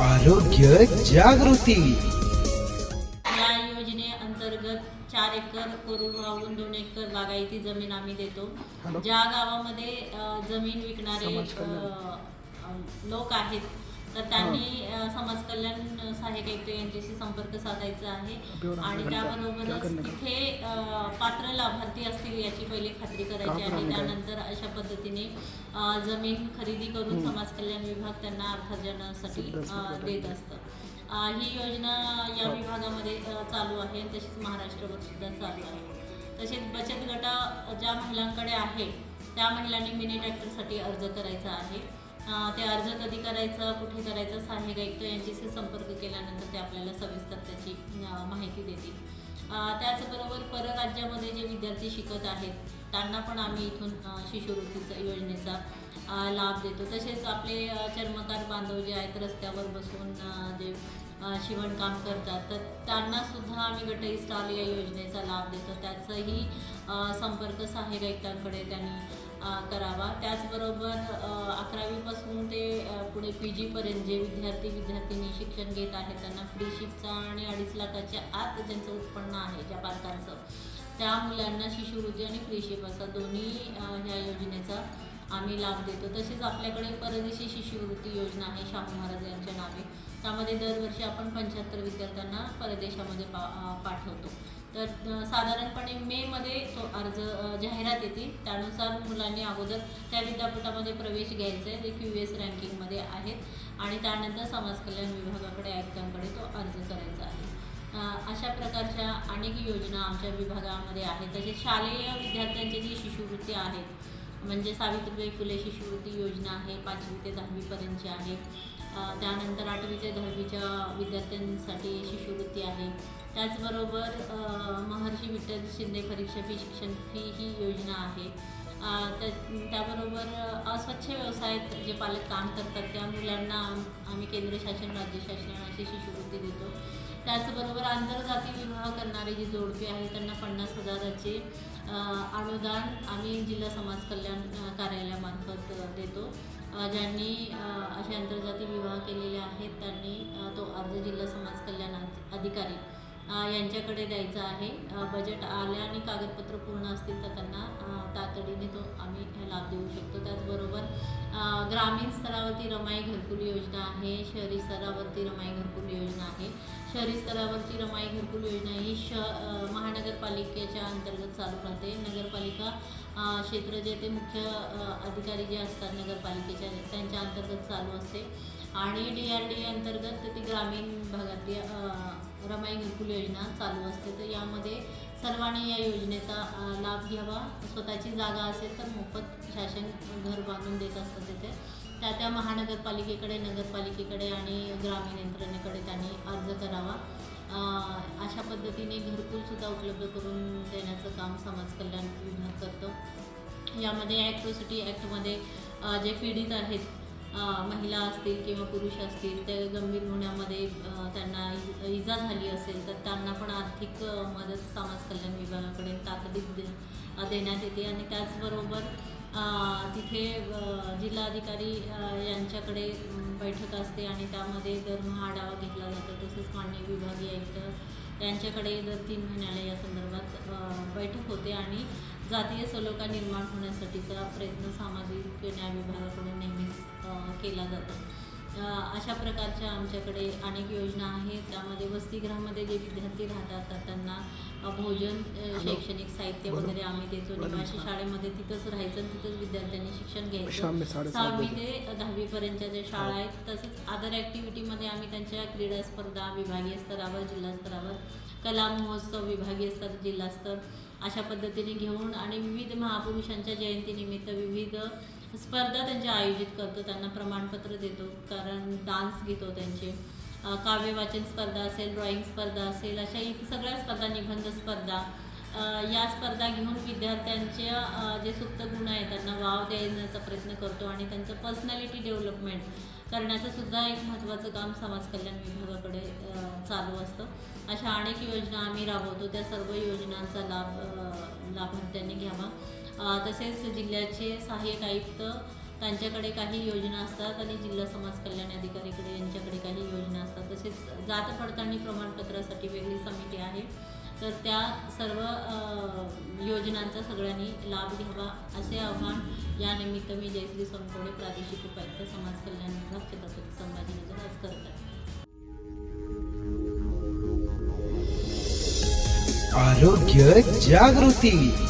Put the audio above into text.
आरोग्य जागृती. या योजनेअंतर्गत चार एकर कोरडवाहून दोन एकर बागायती जमीन आम्ही देतो. ज्या गावामध्ये अ, जमीन विकणारे अ, लोक आहेत तर त्यांनी समाज कल्याण सहाय्यक आयुक्त यांच्याशी संपर्क साधायचा आहे. आणि त्याबरोबरच तिथे पात्र लाभार्थी असतील याची पहिले खात्री करायची आणि त्यानंतर अशा पद्धतीने जमीन खरेदी करून समाज कल्याण विभाग त्यांना अर्थार्जनासाठी देत असतं. ही योजना या विभागामध्ये अ, चालू आहे तशीच महाराष्ट्रभर सुद्धा चालू आहे. तसेच बचत गटा ज्या महिलांकडे आहे त्या महिलांनी मिनी ट्रॅक्टरसाठी अर्ज करायचा आहे. ते अर्ज कधी करायचा कुठे करायचं सहाय्यक आयुक्त यांच्याशी संपर्क केल्यानंतर ते आपल्याला सविस्तर त्याची माहिती देतील. त्याचबरोबर परराज्यामध्ये जे विद्यार्थी शिकत आहेत त्यांना पण आम्ही इथून शिष्यवृत्तीचा योजनेचा लाभ देतो. तसेच आपले चर्मकार बांधव जे आहेत रस्त्यावर बसून जे शिवणकाम करतात तर त्यांनासुद्धा आम्ही गटई स्टॉल या योजनेचा लाभ देतो. त्याचंही संपर्क सहाय्यक आयुक्तांकडे त्यांनी करावा. त्याचबरोबर अकरावीपासून ते पुढे पी जीपर्यंत जे विद्यार्थी विद्यार्थिनी शिक्षण घेत आहेत त्यांना फ्री शिपचा आणि अडीच लाखाच्या आत ज्यांचं उत्पन्न आहे ज्या पालकांचं त्या मुलांना शिष्यवृत्ती आणि फ्री शिप असा दोन्ही ह्या योजनेचा आम्ही लाभ देतो. तसेच आपल्याकडे परदेशी शिष्यवृत्ती योजना आहे शाहू महाराज यांच्या नावे. त्यामध्ये दरवर्षी आपण पंच्याहत्तर विद्यार्थ्यांना परदेशामध्ये पा पाठवतो. तर साधारणपणे मेमध्ये तो अर्ज जाहिरात येतील त्यानुसार मुलांनी अगोदर त्या विद्यापीठामध्ये प्रवेश घ्यायचा आहे. ते क्यू एस रँकिंगमध्ये आहेत. आणि त्यानंतर समाज कल्याण विभागाकडे आयुक्तांकडे तो अर्ज करायचा आहे. अशा प्रकारच्या अनेक योजना आमच्या विभागामध्ये आहेत. तसेच शालेय विद्यार्थ्यांची जी शिष्यवृत्ती आहेत म्हणजे सावित्रीबाई फुले शिष्यवृत्ती योजना आहे पाचवी ते दहावीपर्यंतची आहे. त्यानंतर आठवी ते दहावीच्या विद्यार्थ्यांसाठी शिष्यवृत्ती आहे. त्याचबरोबर महर्षी विठ्ठल शिंदे परीक्षा फी शिक्षण फी ही योजना आहे. त्याबरोबर अस्वच्छ व्यवसायात जे पालक काम करतात त्या मुलांना आम्ही केंद्र शासन राज्य शासन अशी शिष्यवृत्ती देतो. त्याचबरोबर आंतरजाती विवाह करणारे जी जोडपे आहेत त्यांना पन्नास हजाराचे अनुदान आम्ही जिल्हा समाज कल्याण कार्यालयामार्फत देतो. ज्यांनी असे आंतरजाती विवाह केलेले आहेत त्यांनी तो अर्ज जिल्हा समाज कल्याण अधिकारी यांच्याकडे द्यायचा आहे. बजेट आल्या आणि कागदपत्र पूर्ण असतील तर त्यांना तातडीने तो आम्ही लाभ देऊ शकतो. त्याचबरोबर ग्रामीण स्तरावरती रमाई घरकुल योजना आहे शहरी स्तरावरती रमाई घरकुल योजना आहे. शहरी स्तरावरची रमाई घरकुल योजना ही श महानगरपालिकेच्या अंतर्गत चालू राहते. नगरपालिका क्षेत्र जे ते मुख्य अधिकारी जे असतात नगरपालिकेच्या त्यांच्या अंतर्गत चालू असते. आणि डी आर डी अंतर्गत ती ग्रामीण भागातली रमाई घरकुल योजना चालू असते. तर यामध्ये सर्वांनी या योजनेचा लाभ घ्यावा. स्वतःची जागा असेल तर मोफत शासन घर बांधून देत असतं तिथे. त्या त्या महानगरपालिकेकडे नगरपालिकेकडे आणि ग्रामीण यंत्रणेकडे त्यांनी अर्ज करावा. अशा पद्धतीने घरकुलसुद्धा उपलब्ध करून देण्याचं काम समाज कल्याण विभाग करतो. यामध्ये ॲक्ट्रोसिटी ॲक्टमध्ये जे पीडित आहेत महिला असतील किंवा पुरुष असतील ते गंभीर गुन्ह्यामध्ये त्यांना इजा झाली असेल तर त्यांना पण आर्थिक मदत समाज कल्याण विभागाकडे तातडीत दे देण्यात येते. आणि त्याचबरोबर तिथे जिल्हाधिकारी यांच्याकडे बैठक असते आणि त्यामध्ये दरमहा आढावा घेतला जातो तसेच मान्य विभागीय आयुक्त यांच्याकडे दर तीन महिन्याला या संदर्भात बैठक होते आणि जातीय सलोखा निर्माण होण्यासाठीचा प्रयत्न सामाजिक न्याय विभागाकडून नेहमीच केला जातो. अशा प्रकारच्या आमच्याकडे अनेक योजना आहेत. त्यामध्ये वसतिगृहामध्ये जे विद्यार्थी राहतात तर त्यांना भोजन शैक्षणिक साहित्य वगैरे आम्ही देतो. निवासी शाळेमध्ये तिथंच राहायचं आणि तिथंच विद्यार्थ्यांनी शिक्षण घ्यायचं. सहावी ते दहावीपर्यंतच्या ज्या शाळा आहेत तसंच अदर ॲक्टिव्हिटीमध्ये आम्ही त्यांच्या क्रीडा स्पर्धा विभागीय स्तरावर जिल्हा स्तरावर कला महोत्सव विभागीय स्तर जिल्हा स्तर अशा पद्धतीने घेऊन आणि विविध महापुरुषांच्या जयंतीनिमित्त विविध स्पर्धा त्यांच्या आयोजित करतो. त्यांना प्रमाणपत्र देतो कारण डान्स घेतो त्यांचे. काव्यवाचन काव्य वाचन स्पर्धा असेल ड्रॉइंग स्पर्धा असेल अशा सगळ्या स्पर्धा निबंध स्पर्धा. या स्पर्धा घेऊन विद्यार्थ्यांच्या जे सुप्त गुण आहेत त्यांना वाव देण्याचा प्रयत्न करतो आणि त्यांचं पर्सनॅलिटी डेव्हलपमेंट करण्याचं सुद्धा एक महत्त्वाचं काम समाज कल्याण विभागाकडे चालू असतं. अशा अनेक योजना आम्ही राबवतो. त्या सर्व योजनांचा लाभ लाभार्थ्यांनी घ्यावा. तसेच जिल्ह्याचे सहाय्यक आयुक्त त्यांच्याकडे काही योजना असतात आणि जिल्हा समाज कल्याण अधिकारीकडे यांच्याकडे काही योजना असतात. तसेच जात पडताळणी प्रमाणपत्रासाठी वेगळी समिती आहे. तर त्या सर्व योजनांचा सगळ्यांनी लाभ घ्यावा असे आव्हान यानिमित्त मी जयश्री सोनकोडे प्रादेशिक उपायुक्त समाज कल्याण विभाग छत्रपती संभाजीनगर आज करत आहे. आरोग्य जागृती.